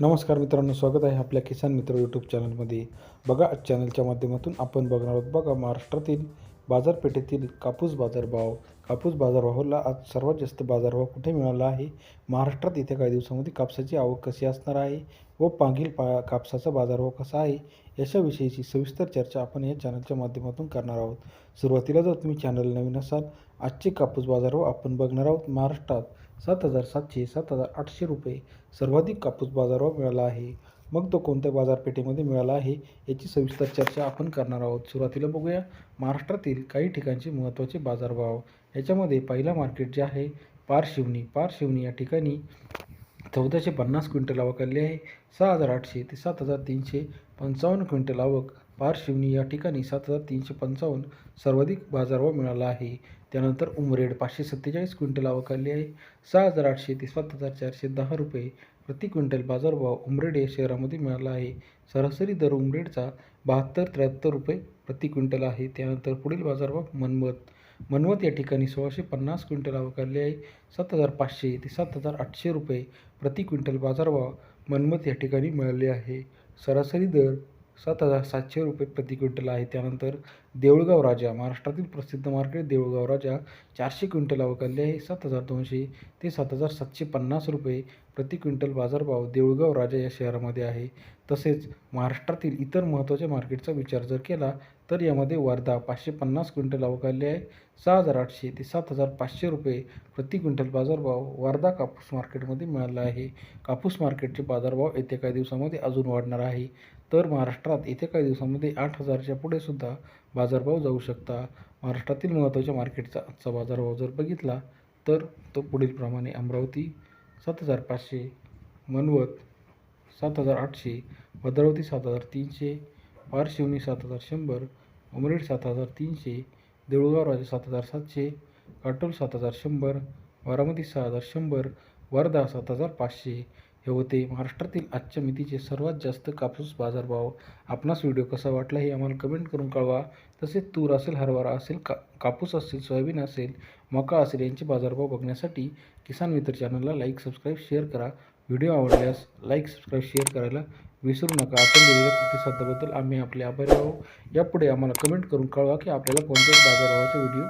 नमस्कार मित्रांनो स्वागत आहे आपल्या किसान मित्र यूट्यूब चॅनलमध्ये बघा चॅनलच्या माध्यमातून आपण बघणार आहोत बघा महाराष्ट्रातील बाजारपेठेतील कापूस बाजारभाव. कापूस बाजारभावाला आज सर्वात जास्त बाजारभाव कुठे मिळाला आहे? महाराष्ट्रात येत्या काही दिवसामध्ये कापसाची आवक कशी असणार आहे व पांगील पा कापसाचा बाजारभाव कसा आहे याच्याविषयीची सविस्तर चर्चा आपण या चॅनलच्या माध्यमातून करणार आहोत. सुरुवातीला जर तुम्ही चॅनल नवीन असाल आजचे कापूस बाजारभाव आपण बघणार आहोत महाराष्ट्रात. सात हजार सातशे सात हजार आठशे रुपये सर्वाधिक कापूस बाजारभाव मिळाला आहे. मग तो कोणत्या बाजारपेठेमध्ये मिळाला आहे याची सविस्तर चर्चा आपण करणार आहोत. सुरुवातीला बघूया. महाराष्ट्रातील काही ठिकाणचे महत्त्वाचे बाजारभाव. याच्यामध्ये पहिला मार्केट जे आहे पारशिवनी. पारशिवनी या ठिकाणी चौदाशे पन्नास क्विंटल आवक आली आहे. सहा हजार आठशे ते सात हजार तीनशे पंचावन्न क्विंटल आवक पारशिवनी या ठिकाणी सात हजार तीनशे पंचावन्न सर्वाधिक बाजारभाव मिळाला आहे. त्यानंतर उमरेड पाचशे सत्तेचाळीस क्विंटल आवक आली आहे. सहा हजार आठशे ते सात हजार चारशे दहा रुपये प्रति क्विंटल बाजारभाव उमरेड या शहरामध्ये मिळाला आहे. सरासरी दर उमरेडचा बहात्तर त्र्याहत्तर रुपये प्रति क्विंटल आहे. त्यानंतर पुढील बाजारभाव मनमत मनवत या ठिकाणी सोळाशे पन्नास क्विंटल आवक आहे. सात हजार पाचशे ते सात हजार आठशे रुपये प्रति क्विंटल बाजारभाव मनमत या ठिकाणी मिळाले आहे. सरासरी दर सात हजार सातशे रुपये प्रति क्विंटल आहे. त्यानंतर देऊळगाव राजा महाराष्ट्रातील प्रसिद्ध मार्केट देऊळगाव राजा चारशे क्विंटल आवक आहे. सात हजार दोनशे ते सात हजार सातशे पन्नास रुपये प्रति क्विंटल बाजारभाव देऊळगाव राजा या शहरामध्ये आहे. तसेच महाराष्ट्रातील इतर महत्त्वाच्या मार्केटचा विचार जर केला तर यामध्ये वर्धा पाचशे पन्नास क्विंटल आवक आहे. सहा हजार आठशे ते सात हजार पाचशे रुपये प्रति क्विंटल बाजारभाव वर्धा कापूस मार्केटमध्ये मिळाला आहे. कापूस मार्केटचे बाजारभाव येत्या काही दिवसामध्ये अजून वाढणार आहे. तर महाराष्ट्रात येत्या काही दिवसामध्ये आठ हजारच्या पुढे सुद्धा बाजारभाव जाऊ शकता. महाराष्ट्रातील महत्त्वाच्या मार्केटचा आजचा बाजारभाव जर बघितला तर तो पुढीलप्रमाणे अमरावती सात हजार पाचशे मनवत सात हजार आठशे भद्रावती सात हजार तीनशे पारशिवनी सात हजार शंभर उमरेड सात हजार तीनशे देऊळगाव राजा सात हजार सातशे काटोल सात हजार शंभर बारामती सहा हजार शंभर वर्धा सात हजार पाचशे हे होते महाराष्ट्रातील आजच्या मितीचे सर्वात जास्त कापूस बाजारभाव. आपणास व्हिडिओ कसा वाटला हे आम्हाला कमेंट करून कळवा. तसेच तूर असेल हरभरा असेल का कापूस असेल सोयाबीन असेल मका असेल यांचे बाजारभाव बघण्यासाठी किसान मित्र चॅनलला लाईक सबस्क्राईब शेअर करा. व्हिडिओ आवडल्यास लाईक सबस्क्राईब शेअर करायला विसरू नका. आपण दिलेल्या प्रतिसादाबद्दल आम्ही आपले आभारी आहोत. यापुढे आम्हाला कमेंट करून कळवा की आपल्याला कोणत्याच बाजारभावाचे व्हिडिओ